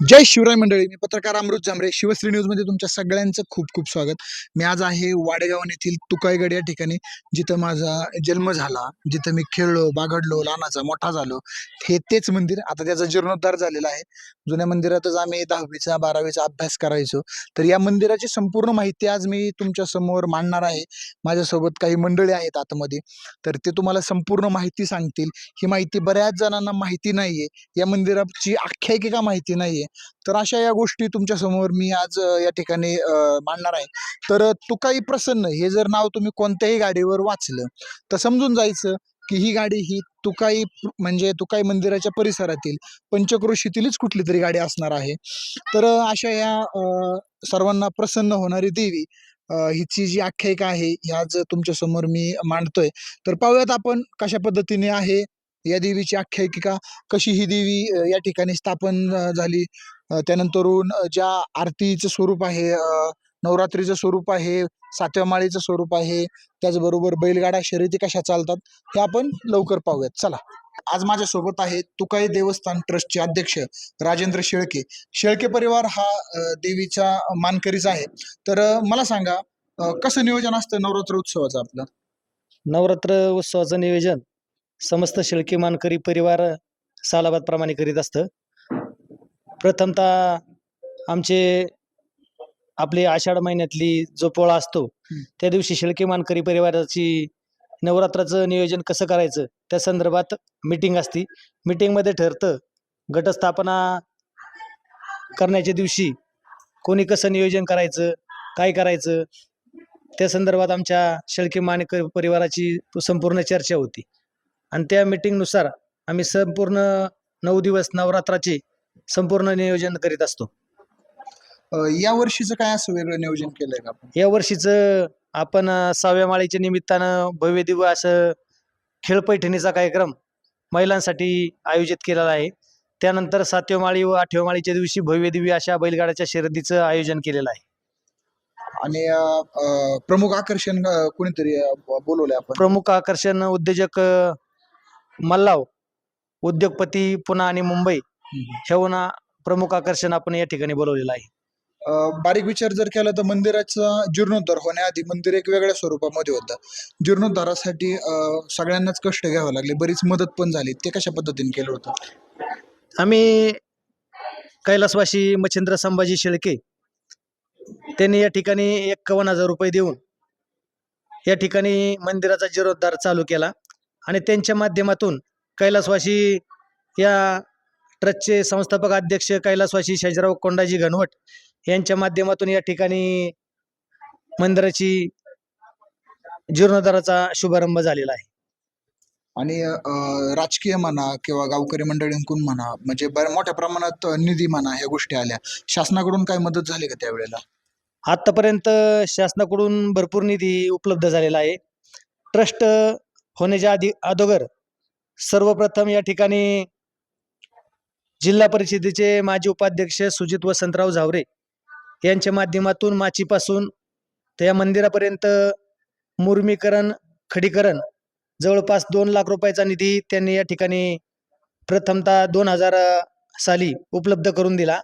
जय शिवराय मंडळी मी पत्रकार अमृत जांभरे. शिवश्री न्यूजमध्ये तुमच्या सगळ्यांचं खूप खूप स्वागत. मी आज आहे वाडेगावन येथील तुकाईगड या ठिकाणी जिथं माझा जन्म झाला. जिथं मी खेळलो बागडलो लहानाचा मोठा झालो. हे तेच मंदिर आता त्याचा जीर्णोद्धार झालेला आहे. जुन्या मंदिरातच आम्ही दहावीचा बारावीचा अभ्यास करायचो. तर या मंदिराची संपूर्ण माहिती आज मी तुमच्यासमोर मांडणार आहे. माझ्यासोबत काही मंडळी आहेत आतमध्ये. तर ते तुम्हाला संपूर्ण माहिती सांगतील. ही माहिती बऱ्याच जणांना माहिती नाहीये. या मंदिराची आख्यायिका माहिती नाहीये. तर अशा या गोष्टी तुमच्यासमोर मी आज या ठिकाणी मांडणार आहे. तर तुकाई प्रसन्न हे जर नाव तुम्ही कोणत्याही गाडीवर वाचलं तर समजून जायचं की ही गाडी ही तुकाई म्हणजे तुकाई मंदिराच्या परिसरातील पंचक्रोशीतीलच कुठली तरी गाडी असणार आहे. तर अशा या सर्वांना प्रसन्न होणारी देवी हिची जी आख्यायिका आहे ही आज तुमच्यासमोर मी मांडतोय. तर पाहूयात आपण कशा पद्धतीने आहे या देवीची आख्यायिका कशी ही देवी या ठिकाणी स्थापन झाली? त्यानंतरून ज्या आरतीचं स्वरूप आहे नवरात्रीचं स्वरूप आहे सातव्या माळीचं स्वरूप आहे त्याचबरोबर बैलगाडा शर्यती कशा चालतात हे आपण लवकर पाहूयात. चला. आज माझ्यासोबत आहे तुकाई देवस्थान ट्रस्टचे अध्यक्ष राजेंद्र शेळके. शेळके परिवार हा देवीचा मानकरीच आहे. तर मला सांगा कसं नियोजन असतं नवरात्र उत्सवाचं आपलं? नवरात्र उत्सवाचं नियोजन? समस्त शेळके मानकरी परिवार सालाबाद प्रमाणे करीत असतं. प्रथमतः आमचे आपले आषाढ महिन्यातली जो पोळा असतो. त्या दिवशी शेळके मानकरी परिवाराची नवरात्राचं नियोजन कसं करायचं त्या संदर्भात मिटिंग असती. मिटिंगमध्ये ठरतं घटस्थापना करण्याच्या दिवशी कोणी कसं नियोजन करायचं काय करायचं त्या संदर्भात आमच्या शेळके मानकरी परिवाराची संपूर्ण चर्चा होती. आणि त्या मिटिंगनुसार आम्ही संपूर्ण नऊ दिवस नवरात्राचे संपूर्ण नियोजन करीत असतो. या वर्षीचं काय असं वेगळं नियोजन केलंय का आपण? या वर्षीचं आपण सहाव्या माळीच्या निमित्तानं भव्य दिव्य असं खेळपैठणीचा कार्यक्रम महिलांसाठी आयोजित केलेला आहे. त्यानंतर सातव्या माळी व आठव्या माळीच्या दिवशी भव्य दिव्य अशा बैलगाड्याच्या शर्यतीचं आयोजन केलेलं आहे. आणि अ, प्रमुख आकर्षण अ, कोणीतरी अ, ब- बोलवलंय आपण? प्रमुख आकर्षण उद्योजक अं, मल्लाव उद्योगपती पुणे आणि मुंबई. हेऊन प्रमुख आकर्षण आपण या ठिकाणी बोलवलेलं आहे. अ, बारीक विचार जर केला तर मंदिराचा जीर्णोद्धार होण्याआधी मंदिर एक वेगळ्या स्वरूपामध्ये होतं. जीर्णोद्धारासाठी अ, सगळ्यांनाच कष्ट घ्यावे लागले. बरीच मदत पण झाली. ते कशा पद्धतीने केलं होतं? आम्ही कैलासवासी मच्छिंद्र संभाजी शेळके त्यांनी या ठिकाणी एक्कावन्न हजार रुपये देऊन या ठिकाणी मंदिराचा जीर्णोद्धार चालू केला. आणि त्यांच्या माध्यमातून कैलासवासी या ट्रस्टचे संस्थापक अध्यक्ष कैलासवासी शाजीराव कोंडाजी घनवट यांच्या माध्यमातून या ठिकाणी मंदिराची जीर्णोद्धाराचा शुभारंभ झालेला आहे. आणि राजकीय म्हणा किंवा गावकरी मंडळींकडून म्हणा म्हणजे मोठ्या प्रमाणात निधी म्हणा ह्या गोष्टी आल्या. शासनाकडून काय मदत झाली का त्यावेळेला? आत्तापर्यंत शासनाकडून भरपूर निधी उपलब्ध झालेला आहे. ट्रस्ट होण्याच्या आधी अगोदर सर्वप्रथम या ठिकाणी जिल्हा परिषदेचे माजी उपाध्यक्ष सुजित वसंतराव झावरे यांच्या माध्यमातून माचीपासून त्या मंदिरापर्यंत मुर्मीकरण खडीकरण जवळपास दोन लाख रुपयाचा निधी त्यांनी या ठिकाणी प्रथमतः दोन हजार साली उपलब्ध करून दिला.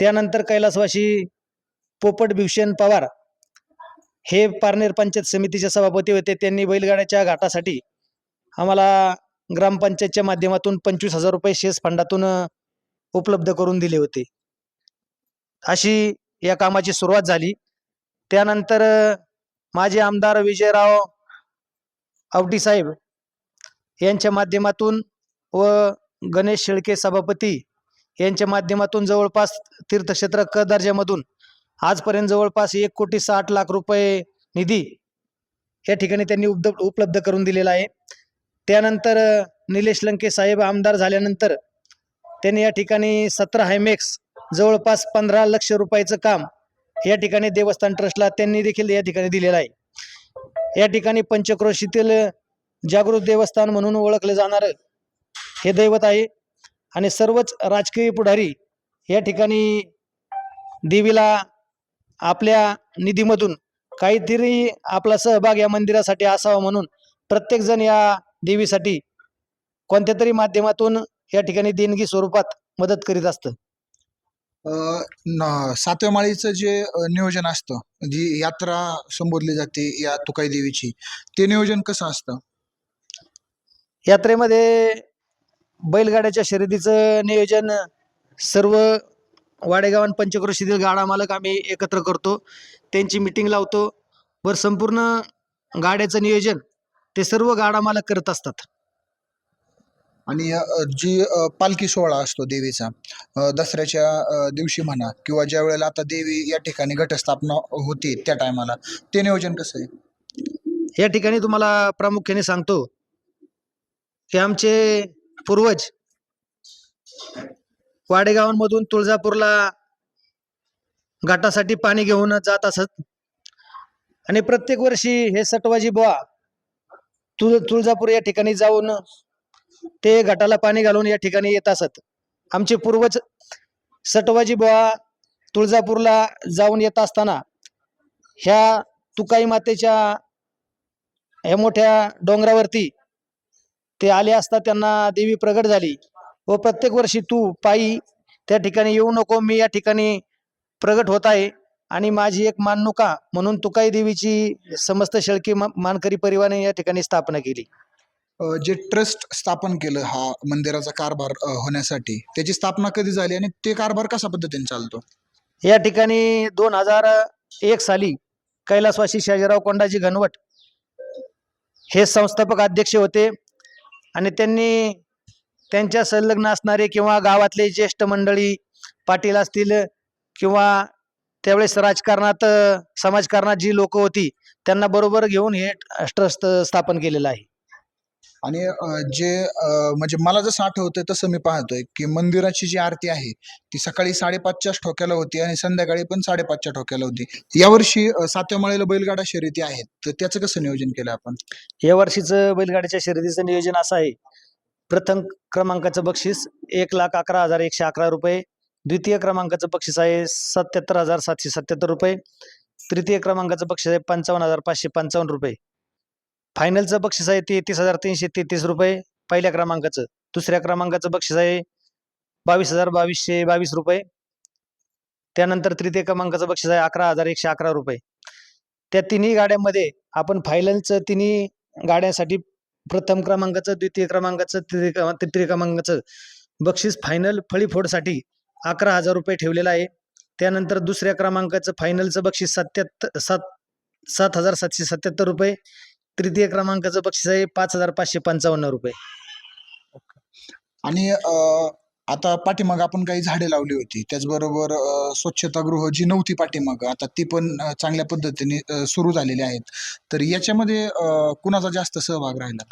त्यानंतर कैलासवासी पोपट भीषण पवार हे पारनेर पंचायत समितीचे सभापती होते. त्यांनी बैलगाड्याच्या घाटासाठी आम्हाला ग्रामपंचायतच्या माध्यमातून पंचवीस हजार रुपये शेस फंडातून उपलब्ध करून दिले होते. अशी या कामाची सुरुवात झाली. त्यानंतर माझे माजी आमदार विजयराव आवटी साहेब यांच्या माध्यमातून व गणेश शेळके सभापती यांच्या माध्यमातून जवळपास तीर्थक्षेत्र क दर्जामधून आजपर्यंत जवळपास एक कोटी साठ लाख रुपये निधी या ठिकाणी त्यांनी उपलब्ध उपलब्ध करून दिलेला आहे. त्यानंतर निलेश लंके साहेब आमदार झाल्यानंतर त्यांनी या ठिकाणी सतरा हायमेक्स जवळपास पंधरा लक्ष रुपयाचं काम या ठिकाणी देवस्थान ट्रस्टला त्यांनी देखील या ठिकाणी दिलेलं आहे. या ठिकाणी पंचक्रोशीतील जागृत देवस्थान म्हणून ओळखलं जाणारं हे दैवत आहे. आणि सर्वच राजकीय पुढारी या ठिकाणी देवीला आपल्या निधीमधून काहीतरी आपला सहभाग या मंदिरासाठी असावा म्हणून प्रत्येकजण या देवीसाठी कोणत्या तरी माध्यमातून या ठिकाणी देणगी स्वरूपात मदत करीत असतं. सातव्या माळीचं जे नियोजन असतं जी यात्रा संबोधली जाते या तुकाई देवीची ते नियोजन कसं असतं? यात्रेमध्ये बैलगाड्याच्या शर्यतीचं नियोजन सर्व वाडेगाव आणि पंचक्रोशीतील गाडा मालक आम्ही एकत्र करतो. त्यांची मिटिंग लावतो. वर संपूर्ण गाड्याचं नियोजन ते सर्व गाडा मालक करत असतात. आणि जी पालखी सोहळा असतो देवीचा दसऱ्याच्या दिवशी म्हणा किंवा ज्या वेळेला आता देवी या ठिकाणी घटस्थापना होती त्या टायमाला ते नियोजन कसं आहे? या ठिकाणी तुम्हाला प्रामुख्याने सांगतो की आमचे पूर्वज वाडेगावांमधून तुळजापूरला घाटासाठी पाणी घेऊन जात असत. आणि प्रत्येक वर्षी हे सटवाजी बुवा तुळ तुळजापूर या ठिकाणी जाऊन ते घाटाला पाणी घालून या ठिकाणी येत असत. आमचे पूर्वज सटवाजी बुवा तुळजापूरला जाऊन येत असताना ह्या तुकाई मातेच्या ह्या मोठ्या डोंगरावरती ते आले असता त्यांना देवी प्रगट झाली. व प्रत्येक वर्षी तू पायी त्या ठिकाणी येऊ नको मी या ठिकाणी प्रगट होत आहे. आणि माझी एक माननुका म्हणून तुकाई देवीची समस्त शेळकी मानकरी परिवाराने या ठिकाणी स्थापना केली. जे ट्रस्ट स्थापन केलं हा मंदिराचा कारभार होण्यासाठी त्याची स्थापना कधी झाली आणि ते कारभार कशा पद्धतीने चालतो? या ठिकाणी दोन हजार एक साली कैलासवासी शाजीराव कोंडाजी घनवट हे संस्थापक अध्यक्ष होते. आणि त्यांनी त्यांच्या संलग्न असणारे किंवा गावातले ज्येष्ठ मंडळी पाटील असतील किंवा त्यावेळेस राजकारणात समाजकारणात जी लोक होती त्यांना बरोबर घेऊन हे ट्रस्ट स्थापन केलेलं आहे. आणि जे म्हणजे मला जसं आठवतंय तसं मी पाहतोय की मंदिराची जी आरती आहे ती सकाळी साडेपाचच्याच ठोक्याला होती आणि संध्याकाळी पण साडेपाचच्या ठोक्याला होती. यावर्षी सातव्या माळेला बैलगाडा शर्यती आहेत तर त्याचं कसं नियोजन केलं आपण? या वर्षीचं बैलगाडीच्या शर्यतीचं नियोजन असं आहे प्रथम क्रमांकाचं बक्षीस एक लाख अकरा हजार एकशे अकरा रुपये. द्वितीय क्रमांकाचं बक्षीस आहे सत्याहत्तर हजार सातशे सत्याहत्तर रुपये. तृतीय क्रमांकाचं बक्षीस आहे पंचावन्न हजार पाचशे पंचावन्न रुपये. फायनलचं बक्षीस आहे तेहतीस हजार तीनशे तेहतीस रुपये. पहिल्या क्रमांकाचं. दुसऱ्या क्रमांकाचं बक्षीस आहे बावीस हजार बावीसशे बावीस रुपये. त्यानंतर तृतीय क्रमांकाचं बक्षीस आहे अकरा हजार एकशे अकरा रुपये. त्या तिन्ही गाड्यांमध्ये आपण फायनलचं तिन्ही गाड्यांसाठी प्रथम क्रमांकाचं द्वितीय क्रमांकाचं तृतीय तृतीय क्रमांकाचं बक्षीस फायनल फळीफोडसाठी अकरा हजार रुपये ठेवलेलं आहे. त्यानंतर दुसऱ्या क्रमांकाचं फायनलचं बक्षीस सत्याहत्तर सात सात हजार सातशे सत्याहत्तर रुपये. तृतीय क्रमांकाचं बक्षीस आहे पाच हजार पाचशे पंचावन्न रुपये. आणि आता पाठीमाग आपण काही झाडे लावली होती. त्याचबरोबर स्वच्छतागृह जी नव्हती पाठीमाग आता ती पण चांगल्या पद्धतीने सुरू झालेली आहेत. तर याच्यामध्ये कुणाचा जास्त सहभाग राहिला?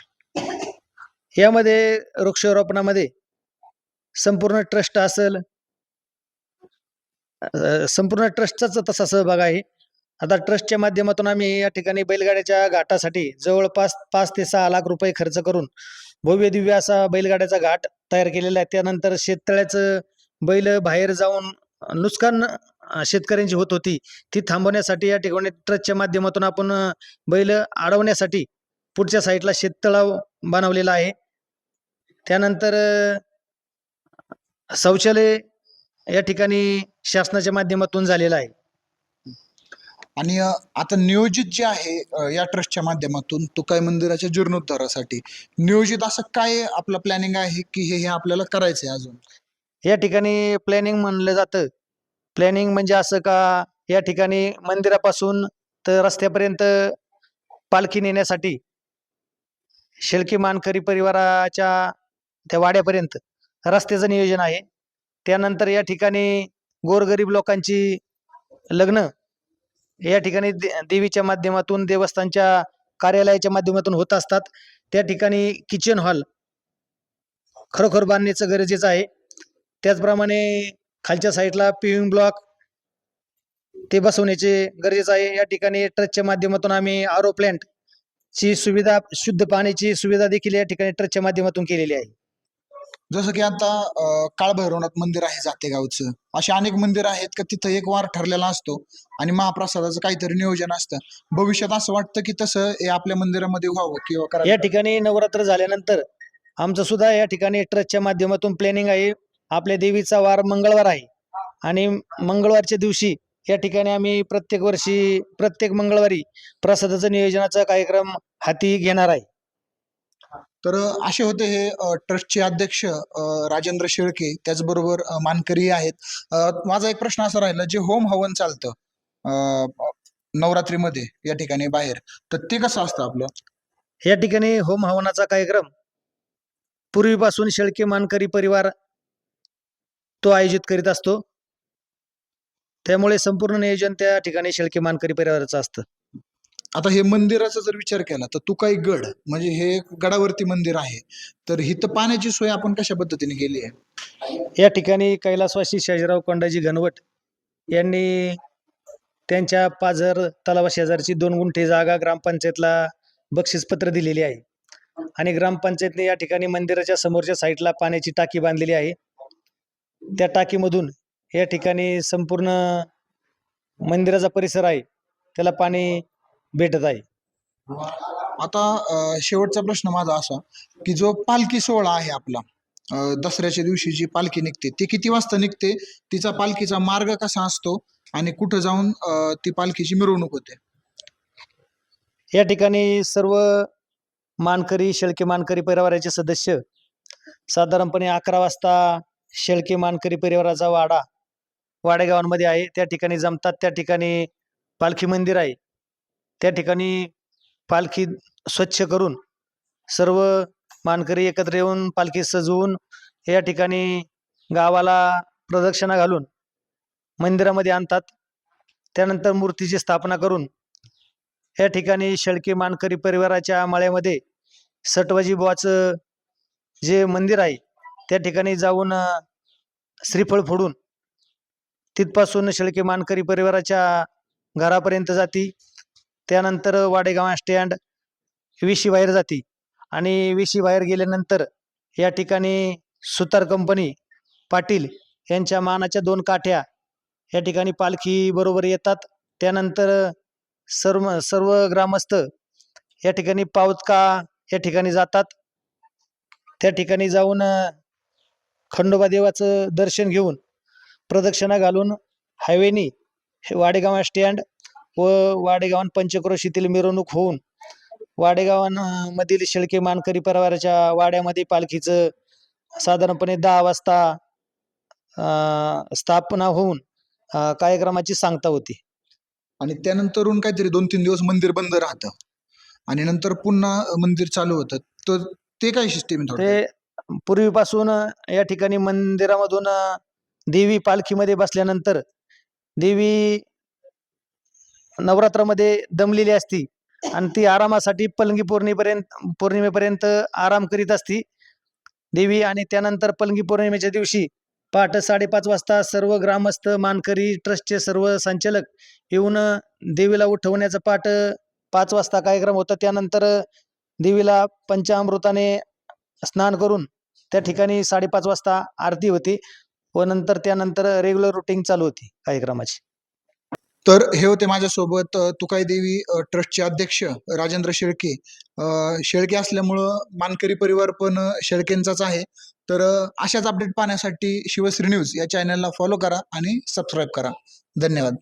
यामध्ये वृक्षारोपणामध्ये संपूर्ण ट्रस्ट असेल संपूर्ण ट्रस्टचाच तसा सहभाग आहे. आता ट्रस्टच्या माध्यमातून आम्ही या ठिकाणी बैलगाड्याच्या घाटासाठी जवळपास पाच ते सहा लाख रुपये खर्च करून भव्य दिव्य असा बैलगाड्याचा घाट तयार केलेला आहे. त्यानंतर शेततळ्याचं बैल बाहेर जाऊन नुकसान शेतकऱ्यांची होत होती ती थांबवण्यासाठी या ठिकाणी ट्रस्टच्या माध्यमातून आपण बैल अडवण्यासाठी पुढच्या साईडला शेततळाव बनवलेला आहे. त्यानंतर शौचालय या ठिकाणी शासनाच्या माध्यमातून झालेलं आहे. आणि आता नियोजित जे आहे या ट्रस्टच्या माध्यमातून तुकाई मंदिराच्या जीर्णोद्धारासाठी नियोजित असं काय आपलं प्लॅनिंग आहे की हे हे आपल्याला करायचं आहे अजून? या ठिकाणी प्लॅनिंग म्हणलं जातं. प्लॅनिंग म्हणजे असं का या ठिकाणी मंदिरापासून तर रस्त्यापर्यंत पालखी नेण्यासाठी शेळकी मानकरी परिवाराच्या त्या वाड्यापर्यंत रस्त्याचं नियोजन आहे. त्यानंतर या ठिकाणी गोरगरीब लोकांची लग्न या ठिकाणी दे- देवीच्या माध्यमातून देवस्थानच्या कार्यालयाच्या माध्यमातून होत असतात. त्या ठिकाणी किचन हॉल खरोखर बांधण्याचं गरजेचं आहे. त्याचप्रमाणे खालच्या साईडला पिविंग ब्लॉक ते बसवण्याचे गरजेचं आहे. या ठिकाणी ट्रस्टच्या माध्यमातून आम्ही आरो प्लॅन्ट ची सुविधा शुद्ध पाण्याची सुविधा देखील या ठिकाणी ट्रस्टच्या माध्यमातून केलेली आहे. जसं की आता काळभैरवनाथ मंदिर आहे जातेगावचं. असे अनेक मंदिर आहेत का तिथं एक वार ठरलेला असतो आणि महाप्रसादाचं काहीतरी नियोजन असतं. भविष्यात असं वाटतं की तसं हे आपल्या मंदिरामध्ये व्हावं किंवा या ठिकाणी नवरात्र झाल्यानंतर आमचं सुद्धा या ठिकाणी ट्रस्टच्या माध्यमातून प्लॅनिंग आहे. आपल्या देवीचा वार मंगळवार आहे. आणि मंगळवारच्या दिवशी या ठिकाणी आम्ही प्रत्येक वर्षी प्रत्येक मंगळवारी प्रसादाचं नियोजनाचा कार्यक्रम हाती घेणार आहे. तर असे होते हे ट्रस्टचे अध्यक्ष राजेंद्र शेळके त्याचबरोबर मानकरी आहेत. माझा एक प्रश्न असा राहिला जे होम हवन चालतं अ, नवरात्रीमध्ये या ठिकाणी बाहेर तर ते कसं असतं आपलं? या ठिकाणी होम हवनाचा कार्यक्रम पूर्वीपासून शेळके मानकरी परिवार तो आयोजित करीत असतो. त्यामुळे संपूर्ण नियोजन त्या ठिकाणी शेळके मानकरी परिवाराचं असतं. आता हे मंदिराचा जर विचार केला तर तुकाई गड म्हणजे हे गडावरती मंदिर आहे. तर हिथं पाण्याची सोय आपण कशा पद्धतीने केली आहे? या ठिकाणी कैलासवासी शाजीराव कोंडाजी घनवट यांनी त्यांच्या पाझर तलावा शेजारची दोन गुंठे जागा ग्रामपंचायतला बक्षीसपत्र दिलेली आहे. आणि ग्रामपंचायतने या ठिकाणी मंदिराच्या समोरच्या साईडला पाण्याची टाकी बांधलेली आहे. त्या टाकीमधून या ठिकाणी संपूर्ण मंदिराचा परिसर आहे. त्याला पाणी भेटत आहे. आता अ, शेवटचा प्रश्न माझा असा की जो पालखी सोहळा आहे आपला अ, दसऱ्याच्या दिवशी जी पालखी निघते ती किती वाजता निघते? तिचा पालखीचा मार्ग कसा असतो? आणि कुठं जाऊन अ, ती पालखीची मिरवणूक होते? या ठिकाणी सर्व मानकरी शेळके मानकरी परिवाराचे सदस्य साधारणपणे अकरा वाजता शेळके मानकरी परिवाराचा वाडा वाडेगावांमध्ये आहे. त्या ठिकाणी जमतात. त्या ठिकाणी पालखी मंदिर आहे. त्या ठिकाणी पालखी स्वच्छ करून सर्व मानकरी एकत्र येऊन पालखी सजवून या ठिकाणी गावाला प्रदक्षिणा घालून मंदिरामध्ये आणतात. त्यानंतर मूर्तीची स्थापना करून या ठिकाणी शेळके मानकरी परिवाराच्या माळ्यामध्ये सटवाजी बुवाचं जे मंदिर आहे त्या ठिकाणी जाऊन श्रीफळ फोडून तिथपासून शेळके मानकरी परिवाराच्या घरापर्यंत जाती. त्यानंतर वाडेगाव स्टँड विशी बाहेर जाते. आणि विशी बाहेर गेल्यानंतर या ठिकाणी सुतार कंपनी पाटील यांच्या मानाच्या दोन काठ्या या ठिकाणी पालखी बरोबर येतात. त्यानंतर सर्व सर्व ग्रामस्थ या ठिकाणी पावतका या ठिकाणी जातात. त्या ठिकाणी जाऊन खंडोबा देवाचं दर्शन घेऊन प्रदक्षिणा घालून हायवेनी हे वाडेगाव स्टँड व वाडेगावन पंचक्रोशीतील मिरवणूक होऊन वाडेगावान अ, मधील शेळके मानकरी परिवाराच्या वाड्यामध्ये पालखीचं साधारणपणे दहा वाजता स्थापना होऊन कार्यक्रमाची सांगता होती. आणि त्यानंतरून काहीतरी दोन तीन दिवस मंदिर बंद राहतं. आणि नंतर पुन्हा मंदिर चालू होतं. तर ते काय सिस्टीम ते पूर्वीपासून या ठिकाणी मंदिरामधून देवी पालखीमध्ये बसल्यानंतर देवी नवरात्रामध्ये दमलेली असती आणि ती आरामासाठी पलंगी पौर्णिमेपर्यंत पौर्णिमेपर्यंत आराम करीत असती. देवी आणि त्यानंतर पलंगी पौर्णिमेच्या दिवशी पहाटे साडेपाच वाजता सर्व ग्रामस्थ मानकरी ट्रस्टचे सर्व संचालक येऊन देवीला उठवण्याचा पाठ पाच वाजता कार्यक्रम होता. त्यानंतर देवीला पंचामृताने स्नान करून त्या ठिकाणी साडेपाच वाजता आरती होती व नंतर त्यानंतर रेग्युलर रुटीन चालू होती कार्यक्रमाची. तर हे होते माझ्यासोबत तुकाई देवी ट्रस्टचे अध्यक्ष राजेंद्र शेळके. शेळके असल्यामुळं मानकरी परिवार पण शेळकेंचाच आहे. तर अशाच अपडेट पाहण्यासाठी शिवश्री न्यूज या चॅनलला फॉलो करा आणि सबस्क्राईब करा. धन्यवाद.